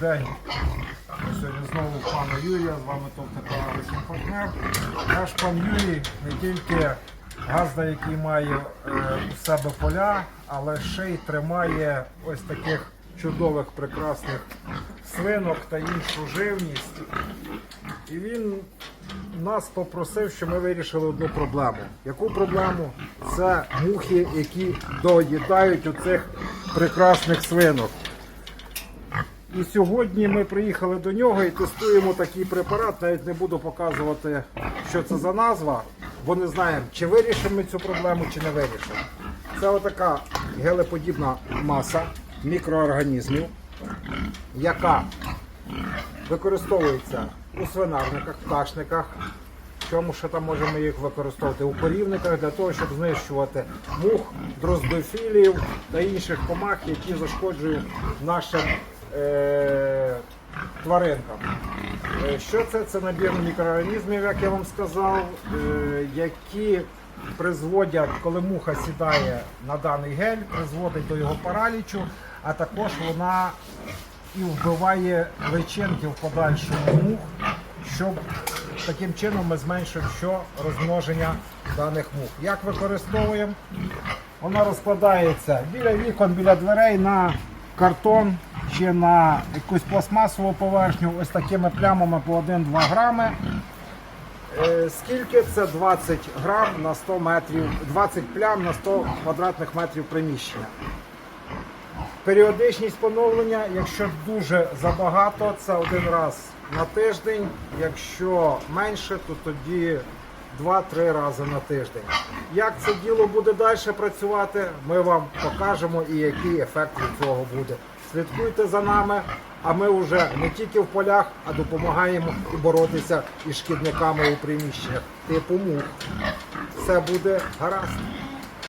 день. Сьогодні знову у пана Юрія, з вами канал партнер. Наш пан Юрій не тільки газда, який має е, у себе поля, але ще й тримає ось таких чудових, прекрасних свинок та іншу живність. І він нас попросив, щоб ми вирішили одну проблему. Яку проблему? Це мухи, які доїдають оцих прекрасних свинок. І сьогодні ми приїхали до нього і тестуємо такий препарат. Навіть не буду показувати, що це за назва, бо не знаємо, чи вирішимо ми цю проблему, чи не вирішимо. Це отака гелеподібна маса мікроорганізмів, яка використовується у свинарниках, пташниках. Чому ще там можемо їх використовувати у корівниках для того, щоб знищувати мух, дроздофілів та інших комах, які зашкоджують нашим е- тваринкам. Е, Що це? Це набір мікроорганізмів, як я вам сказав, е, які призводять, коли муха сідає на даний гель, призводить до його паралічу, а також вона і вбиває личинки в подальшому мух, щоб таким чином ми зменшуємо що розмноження даних мух. Як використовуємо? Вона розкладається біля вікон, біля дверей на картон чи на якусь пластмасову поверхню, ось такими плямами по 1-2 грами. Е, Скільки це 20 грам на 100 метрів, 20 плям на 100 квадратних метрів приміщення. Періодичність поновлення, якщо дуже забагато, це один раз на тиждень. Якщо менше, то тоді 2-3 рази на тиждень. Як це діло буде далі працювати, ми вам покажемо і який ефект від цього буде. Слідкуйте за нами, а ми вже не тільки в полях, а допомагаємо і боротися із шкідниками у приміщеннях, типу мух. Все буде гаразд.